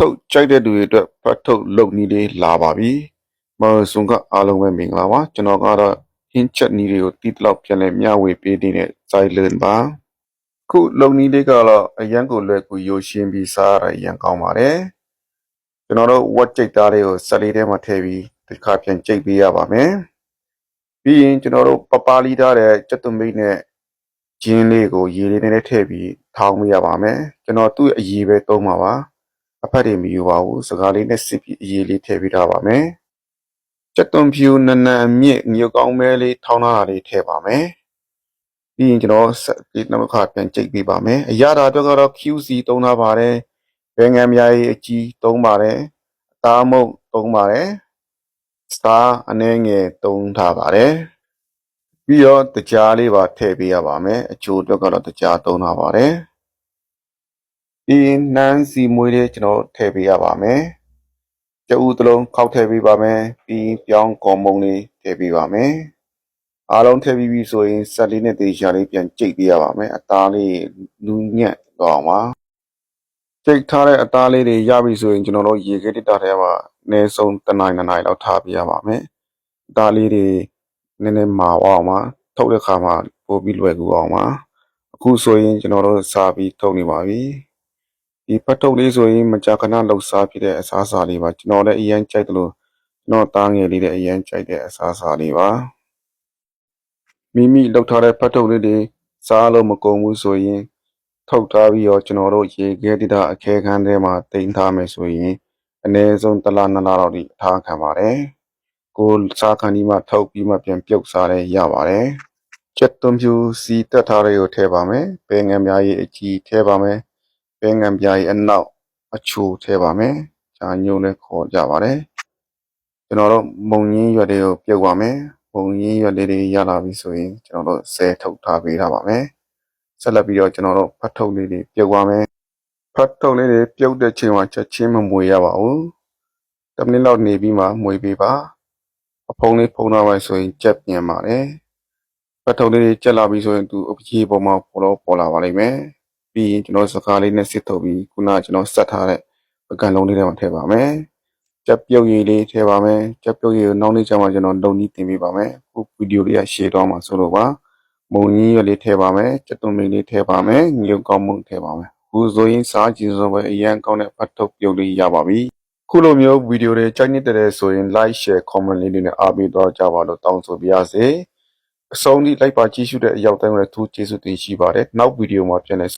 ထုတ်ကြိုက်တဲ့လူတွေအတွက်ဖတ်ထုတ်လုပ်နည်းလေးလာပါပြီ။မော်ဆွန်ကအားလုံးပဲမင်္ဂလာပါကျွန်တော်ကတော့ဟင်းချက်နည်းလေးကိုတီးတလောက်ပြန်လဲမျှဝေပေးနေတဲ့ဇိုင်လန်ပါ။ခုလုပ်နည်းလေးကတော့အရန်ကိုလွယ်ကူရိုရှင်းပြီးစားရတာအရန်ကောင်းပါတယ်။ကျွန်တော်တို့ဝက်ကြိတ်သားလေးကိုဆက်လေးထဲမှာထည့်ပြီးဒီခါပြန်ကြိတ်ပေးရပါမယ်။ပြီးရင်ကျွန်တော်တို့ပပလီထားတဲ့ကြက်သွမိတ်နဲ့ဂျင်းလေးကိုရေလေးနဲ့ထည့်ပြီးထောင်းပေးရပါမယ်။ကျွန်တော်သူ့အရေးပဲသုံးပါပါ။ အဖက်တွေမယူပါဘူးစကားလေးနဲ့စစ်ပြီးအရေးလေးထည့်ပေးထားပါမယ်။ကြက်သွန်ဖြူနနအမြင့်ငရုတ်ကောင်းမဲလေးထောင်းထားတာလေးထည့်ပါမယ်။ပြီးရင်ကျွန်တော်ဆက်ပြီးနောက်တစ်ခါပြန်ကြိတ်ပေးပါမယ်။အရာတာအတွက်ကတော့ QC သုံးထားပါတယ်။ဘယ်ငံများရေးအကြီးသုံးပါတယ်။အသားမုတ်သုံးပါတယ်။ star အနှဲငယ်သုံးထားပါတယ်။ပြီးတော့တကြားလေးပါထည့်ပေးရပါမယ်။အချိုအတွက်ကတော့တကြားသုံးထားပါတယ်။ ပြီးရင်နှမ်းစီမွေးလေးကျွန်တော်ထည့်ပေးရပါမယ်။ကြက်ဥတစ်လုံးခောက်ထည့်ပေးပါမယ်။ပြီးရင်ပြောင်းကော်မုံလေးထည့်ပေးပါမယ်။အားလုံးထည့်ပြီးပြီဆိုရင်ဆက်လေးနဲ့တေချာလေးပြန်ကြိတ်ပေးရပါမယ်။အသားလေးနူးညံ့တော့အောင်ပါ။ကြိတ်ထားတဲ့အသားလေးတွေရပြီဆိုရင်ကျွန်တော်တို့ရေခဲတစ်တာထဲမှာအနည်းဆုံးတစ်နိုင်နှစ်နိုင်လောက်ထားပေးရပါမယ်။အသားလေးတွေနည်းနည်းမာအောင်ပါ။ထုတ်တဲ့ခါမှာပို့ပြီးလွယ်ကူအောင်ပါ။အခုဆိုရင်ကျွန်တော်တို့စာပြီးထုတ်နေပါပြီ။ ဒီဖတ်ထုတ်လေးဆိုရင်မကြာခဏလှုပ်ရှားဖြစ်တဲ့အစားအစာလေးပါကျွန်တော်လည်းအရင်ကြိုက်တယ်လို့ကျွန်တော်သားငယ်လေးလည်းအရင်ကြိုက်တဲ့အစားအစာလေးပါမိမိလှုပ်ထားတဲ့ဖတ်ထုတ်လေးတွေစားလို့မကုန်ဘူးဆိုရင်ထုတ်ထားပြီးတော့ကျွန်တော်တို့ရေခဲတိတာအခဲခန်းထဲမှာတင်ထားမယ်ဆိုရင်အနည်းဆုံးတစ်လနှစ်လတော့ဒီထားခံပါတယ်ကိုစားခန်းဒီမှာထုတ်ပြီးမှပြန်ပြုတ်စားလဲရပါတယ်ကျက်သွန်ဖြူစီတက်ထားတဲ့ကိုထည့်ပါမယ်ဘယ်ငံများရေးအကြီးထည့်ပါမယ် ဘယ်ငံပြားရေးအနောက်အချိုထည့်ပါမယ်ဂျာညုံနဲ့ခေါ်ကြပါတယ်ကျွန်တော်တို့မုံရင်းရွက်တွေကိုပြုတ်ပါမယ်မုံရင်းရွက်လေးတွေရလာပြီဆိုရင်ကျွန်တော်တို့ဆဲထုတ်ထားပေးထားပါမယ်ဆက်လက်ပြီးတော့ကျွန်တော်တို့ဖတ်ထုတ်လေးတွေပြုတ်ပါမယ်ဖတ်ထုတ်လေးတွေပြုတ်တဲ့ချိန်မှာချက်ချင်းမမွေရပါဘူးတစ်မိနစ်လောက်နေပြီးမှမွေပေးပါအဖုံးလေးဖုံးထားပါဆိုရင်ကြက်ပြန်ပါတယ်ဖတ်ထုတ်လေးတွေကြက်လာပြီဆိုရင်သူအပြေပေါ်မှာပေါ်တော့ပေါ်လာပါလိမ့်မယ် ပြီးရင်ကျွန်တော်စကားလေးနဲ့စစ်ထုတ်ပြီးခုနကကျွန်တော်ဆက်ထားတဲ့ပကံလုံးလေးထဲမှာထည့်ပါမယ်ကြက်ပြုတ်ရည်လေးထည့်ပါမယ်ကြက်ပြုတ်ရည်ကိုနောက်နေ့ကျမှကျွန်တော်လုံနီးတင်ပေးပါမယ်ခုဗီဒီယိုလေးကရှေ့တော့မှာဆိုလို့ပါမုံကြီးရလေးထည့်ပါမယ်ကြက်သွန်မင်းလေးထည့်ပါမယ်ငရုတ်ကောင်းမှုထည့်ပါမယ်ခုဆိုရင်စားကြည့်ဆိုပဲအရန်ကောင်းတဲ့ဖတ်ထုတ်ပြုတ်လေးရပါပြီခုလိုမျိုးဗီဒီယိုတွေကြိုက်နေတဲ့ဆိုရင် like share comment လေးတွေနဲ့အားပေးတော့ကြပါလို့တောင်းဆိုပါရစေအဆုံးထိလိုက်ပါကြည့်ရှုတဲ့အရောက်တိုင်းကိုလည်းသူကျေးဇူးတင်ရှိပါတယ်နောက်ဗီဒီယိုမှာပြန်လည်